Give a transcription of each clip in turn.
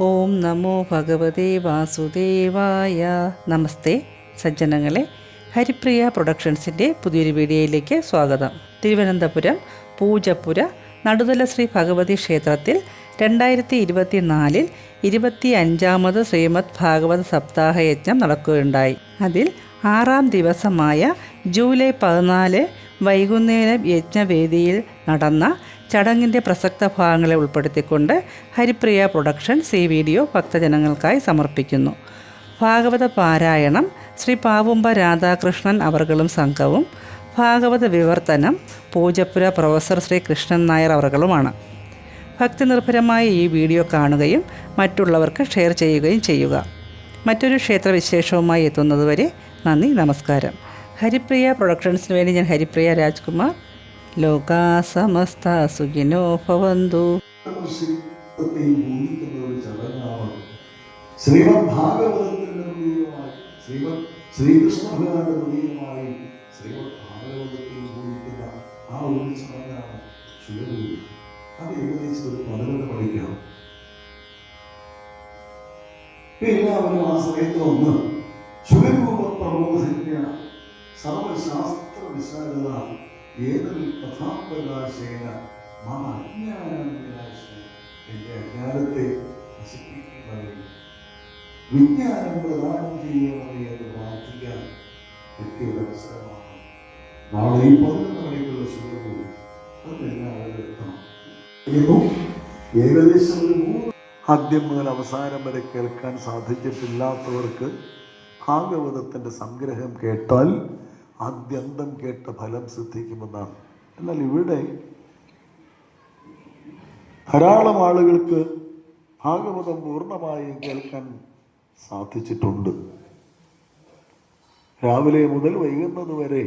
ഓം നമോ ഭഗവതേ വാസുദേവായ. നമസ്തേ സജ്ജനങ്ങളെ ഹരിപ്രിയ പ്രൊഡക്ഷൻസിന്റെ പുതിയൊരു വീഡിയോയിലേക്ക് സ്വാഗതം. തിരുവനന്തപുരം പൂജപ്പുര നടുതല ശ്രീ ഭഗവതി ക്ഷേത്രത്തിൽ രണ്ടായിരത്തി ഇരുപത്തി നാലിൽ ഇരുപത്തി അഞ്ചാമത് ശ്രീമദ് ഭാഗവത സപ്താഹ യജ്ഞം നടക്കുകയുണ്ടായി. അതിൽ ആറാം ദിവസമായ ജൂലൈ പതിനാല് വൈകുന്നേരം യജ്ഞവേദിയിൽ നടന്ന ചടങ്ങിന്റെ പ്രസക്ത ഭാഗങ്ങളെ ഉൾപ്പെടുത്തിക്കൊണ്ട് ഹരിപ്രിയ പ്രൊഡക്ഷൻസ് ഈ വീഡിയോ ഭക്തജനങ്ങൾക്കായി സമർപ്പിക്കുന്നു. ഭാഗവത പാരായണം ശ്രീ പാവുമ്പ രാധാകൃഷ്ണൻ അവർകളും സംഘവും ഭാഗവത വിവർത്തനം പൂജപ്പുര പ്രൊഫസർ ശ്രീ കൃഷ്ണൻ നായർ അവർകളുമാണ്. ഭക്തിനിർഭരമായ ഈ വീഡിയോ കാണുകയും മറ്റുള്ളവർക്ക് ഷെയർ ചെയ്യുകയും ചെയ്യുക. മറ്റൊരു ക്ഷേത്രവിശേഷവുമായി എത്തുന്നതുവരെ നന്ദി നമസ്കാരം. ഹരിപ്രിയ പ്രൊഡക്ഷൻസിന് വേണ്ടി ഞാൻ ഹരിപ്രിയ രാജ്കുമാർ ലോകാ സമസ്ത സുഖിനോ ഭവന്തു. ശ്രീമദ് ഭാഗവതത്തിന്റെ ഹൃദയമായി ശ്രീമദ് ശ്രീകൃഷ്ണ ഭഗവാന്റെ ഹൃദയമായി ശ്രീമദ് ഭാഗവതത്തെയും ബോധിക്കുന്ന ആ ഒരു ചടങ്ങാണ് ശിവപൂജ അത് ഏകദേശം ഒരു പതിനെട്ട് പഠിക്കണം എല്ലാവരും ആ സമയത്ത് വന്ന് ശുഭരൂപ പ്രബോധന സർവശാസ്ത്ര വിശാലത ഏതൊരു കഥാപ്രകാശേന മമ അജ്ഞാനത്തെ വിജ്ഞാനം പ്രദാനം ചെയ്യണമേ എന്ന് പ്രാർത്ഥിക്കാൻ വ്യക്തിയുടെ അവസരമാണ് നാളെ ഈ പതിനൊന്ന് മണിക്കുള്ള ശുഭപൂജ അതെല്ലാവരും എത്തണം. ഏകദേശം ഒരു മൂന്ന് ആദ്യം മുതൽ അവസാനം വരെ കേൾക്കാൻ സാധിച്ചിട്ടില്ലാത്തവർക്ക് ഭാഗവതത്തിന്റെ സംഗ്രഹം കേട്ടാൽ ആദ്യന്തം കേട്ട ഫലം സിദ്ധിക്കുമെന്നാണ്. എന്നാൽ ഇവിടെ ധാരാളം ആളുകൾക്ക് ഭാഗവതം പൂർണമായും കേൾക്കാൻ സാധിച്ചിട്ടുണ്ട്. രാവിലെ മുതൽ വൈകുന്നത് വരെ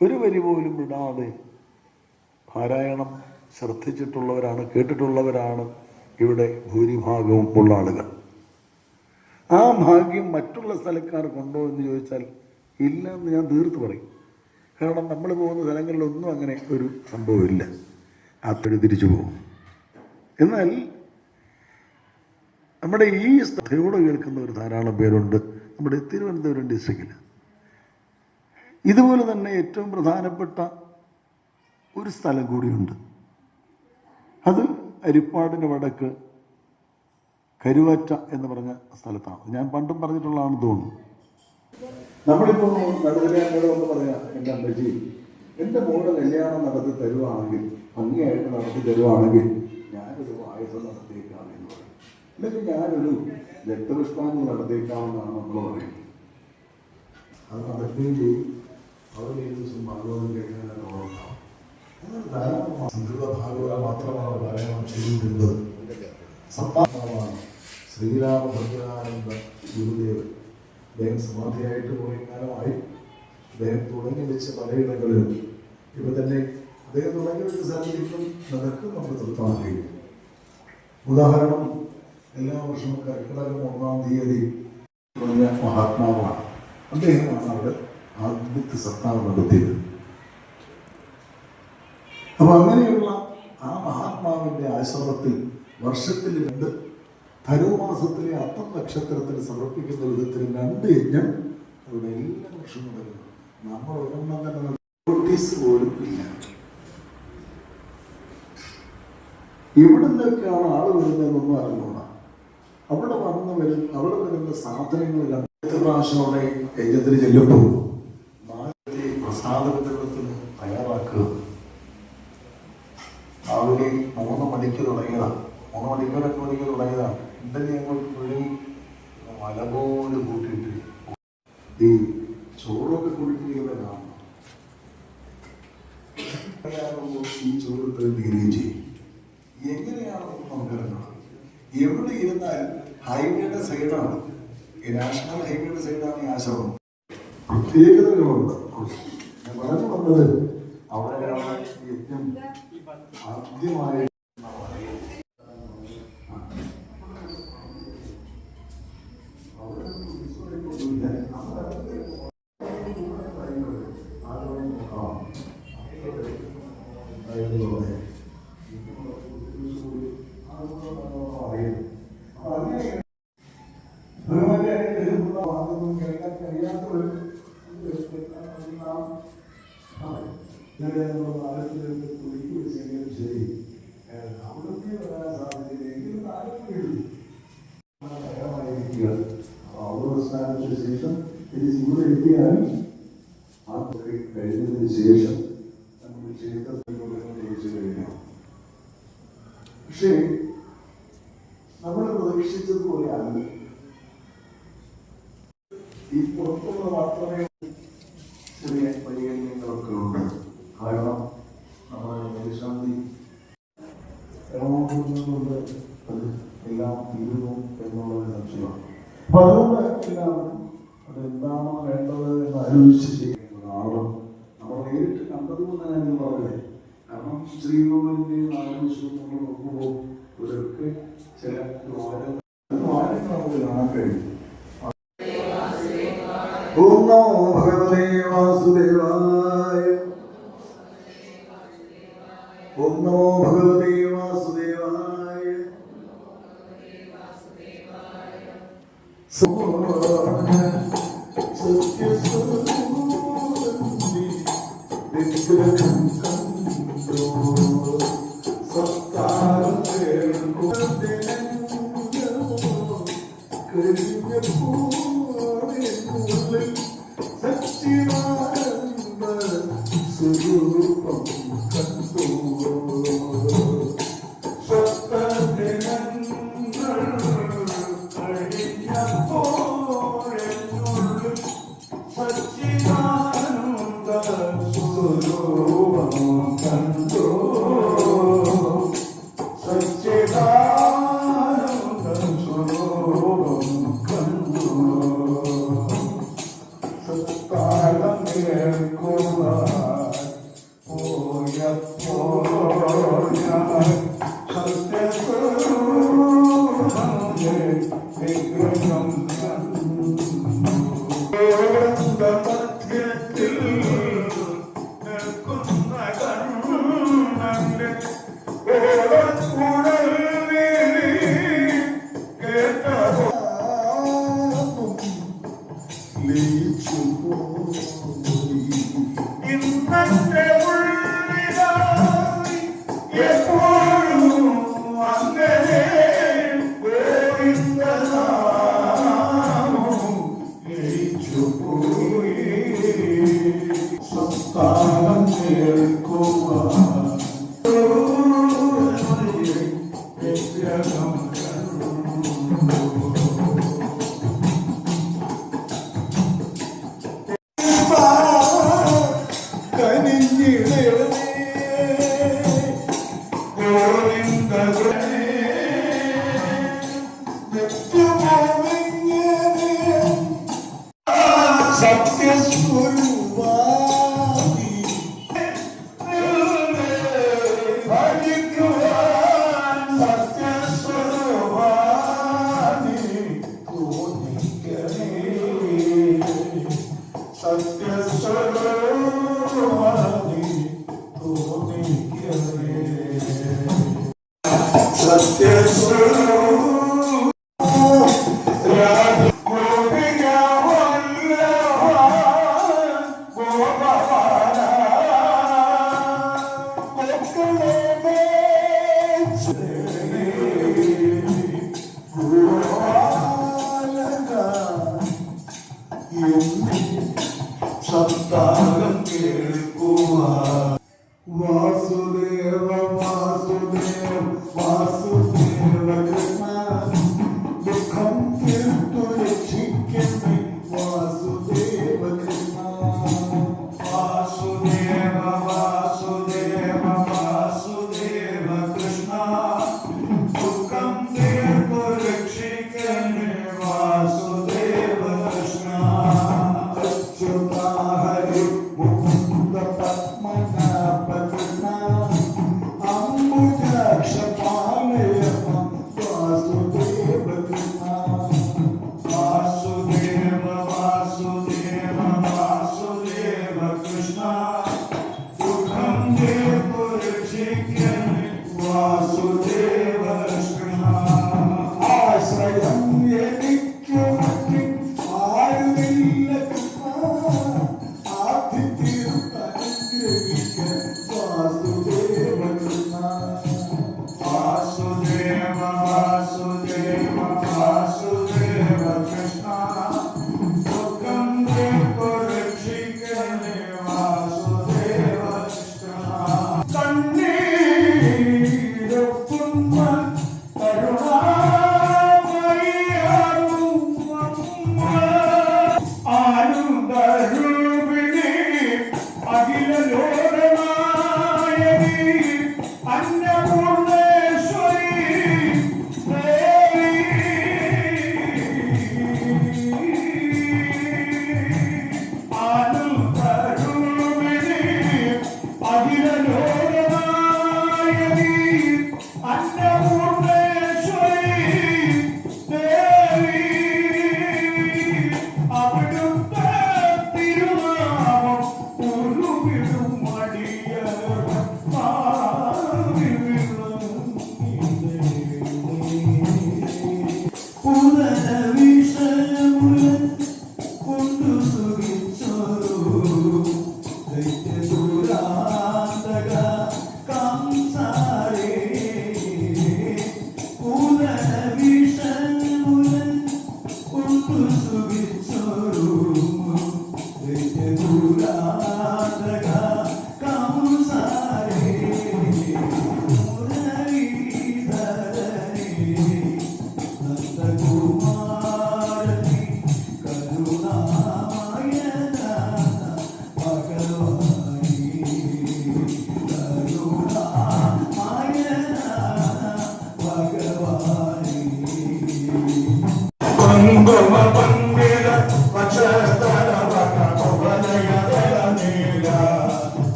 ഒരു വരി പോലും വിടാതെ പാരായണം ശ്രദ്ധിച്ചിട്ടുള്ളവരാണ് കേട്ടിട്ടുള്ളവരാണ് ഇവിടെ ഭൂരിഭാഗവും ഉള്ള ആളുകൾ. ആ ഭാഗ്യം മറ്റുള്ള സ്ഥലക്കാർക്കുണ്ടോ എന്ന് ചോദിച്ചാൽ ഇല്ല എന്ന് ഞാൻ തീർത്ത് പറയും. കാരണം നമ്മൾ പോകുന്ന സ്ഥലങ്ങളിലൊന്നും അങ്ങനെ ഒരു സംഭവമില്ല. അത്തടി തിരിച്ചു പോകും. എന്നാൽ നമ്മുടെ ഈ സ്ഥലയോട് കേൾക്കുന്ന ഒരു ധാരാളം പേരുണ്ട്. നമ്മുടെ തിരുവനന്തപുരം ഡിസ്ട്രിക്റ്റിൽ ഇതുപോലെ തന്നെ ഏറ്റവും പ്രധാനപ്പെട്ട ഒരു സ്ഥലം കൂടിയുണ്ട്. അത് അരിപ്പാടിന് വടക്ക് കരുവാറ്റ എന്ന് പറഞ്ഞ സ്ഥലത്താണ്. ഞാൻ പണ്ടും പറഞ്ഞിട്ടുള്ളതാണെന്ന് തോന്നുന്നു. നമ്മളിപ്പോൾ നടുവിനോട് ഒന്ന് പറയാം. എന്റെ അമ്മജി എന്റെ മോളുടെ കല്യാണം നടത്തി തരുവാണെങ്കിൽ ഭംഗിയായിട്ട് നടത്തി തരുവാണെങ്കിൽ ഞാനൊരു പായസം നടത്തിയേക്കാം എന്ന് പറയും. അല്ലെങ്കിൽ ഞാനൊരു രക്തപുഷ്പാഞ്ജലി നടത്തിയേക്കാമെന്നാണ് നമ്മൾ പറയുന്നത്. അത് നടക്കുകയും ചെയ്യും. അവരുടെ ഏത് ദിവസം ഭാഗവതം കേൾക്കാനൊക്കെ സംസ്കൃത ഭാഗവത മാത്രമാണ് പാരായണം ചെയ്തിട്ടുള്ളത്. സപ്താഹമാണ് ശ്രീരാമ ഭദ്രാനന്ദ ഗുരുദേവൻ. അദ്ദേഹം സമാധിയായിട്ട് കുറേ കാലമായി അദ്ദേഹം തുടങ്ങി വെച്ച പലയിടങ്ങളിലും ഇപ്പൊ തന്നെ അദ്ദേഹം തുടങ്ങി വെച്ച സാഹചര്യം നടക്കും നമ്മൾ നിർത്താൻ കഴിയും. ഉദാഹരണം എല്ലാ വർഷവും കർക്കിടകം ഒന്നാം തീയതി മഹാത്മാവാണ്. അദ്ദേഹമാണ് അവിടെ ആദ്യത്തെ സത്താവ് നടത്തിയത് അപ്പൊ അങ്ങനെയുള്ള ആ മഹാത്മാവിന്റെ ആശ്രമത്തിൽ വർഷത്തിൽ രണ്ട് ധനുമാസത്തിലെ അത്തം നക്ഷത്രത്തിന് സമർപ്പിക്കുന്ന വിധത്തിൽ രണ്ട് യജ്ഞം അവിടെ എല്ലാ വർഷവും വരുന്നു. നമ്മൾ ഒരെണ്ണം തന്നെ നോട്ടീസ് പോലും ഇല്ല. എവിടുന്നൊക്കെയാണ് ആൾ വരുന്നതെന്നൊന്നും അറിഞ്ഞൂടാ അവിടെ വന്ന് വരും അവിടെ വരുന്ന സാധനങ്ങൾ രണ്ട് യജ്ഞത്തിന് ചെല്ലുമ്പോൾ നാളത്തെ തയ്യാറാക്കുക. രാവിലെ മൂന്ന് മണിക്ക് തുടങ്ങിയതാണ് മൂന്ന് മണിക്കൂർ എട്ട് മണിക്ക് തുടങ്ങിയതാണ് ഇന്നലെ ഞങ്ങൾ പുഴി മല പോലെ കൂട്ടിയിട്ട് ഈ ചോറൊക്കെ കുടിക്കുന്നവരാണ് ഈ ചോറ് തീരുകയും ചെയ്യും. എങ്ങനെയാണെന്ന് നമുക്കറിയണം എവിടെ ഇരുന്നാൽ ഹൈവേയുടെ സൈഡാണ്. നാഷണൽ ഹൈവേയുടെ സൈഡാണ് ഈ ആശ്രമം. പ്രത്യേകതകളുണ്ട്. ഞാൻ പറഞ്ഞു വന്നത് അവിടെയാണ് യജ്ഞം ആദ്യമായി ഇന്നലെ നമ്മൾ ആലപ്പുഴയിലൊക്കെ കുളിക്ക് വിളിച്ചെങ്കിലും ശരി അവിടൊക്കെ വരാൻ സാധ്യതയില്ലെങ്കിൽ ആലപ്പുഴയിരിക്കുക അവസാനിച്ച ശേഷം ഇവിടെ എത്തിയാൽ ആ തൊഴിൽ കഴിഞ്ഞതിന് ശേഷം നമ്മൾ ക്ഷേത്രത്തിലൂടെ ജയിച്ചു കഴിഞ്ഞു പക്ഷേ നമ്മൾ പ്രതീക്ഷിച്ചതുപോലെയാണ്. ഈ പുറത്തുള്ള മാത്രമേ ചെറിയ പരിഗണനകളൊക്കെ ഉണ്ട്. রাসূলেরা స్వరూపం కర్తూ California. Grazie.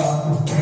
love.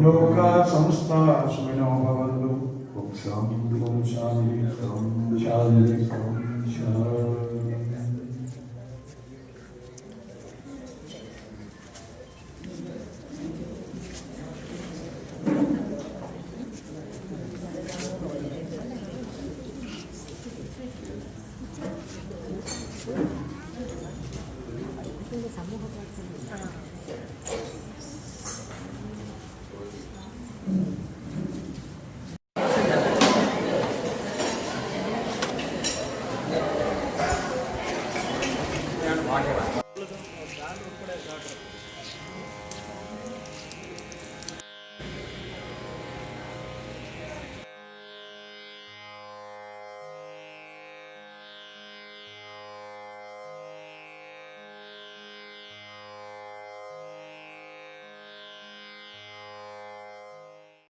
സുഖിനോ ലോകാ സമസ്ത സുഖിനോ ഭവന്തു ഓം ശാന്തി ഓം ശാന്തി ശാന്തി ശാന്തി ശാന്തി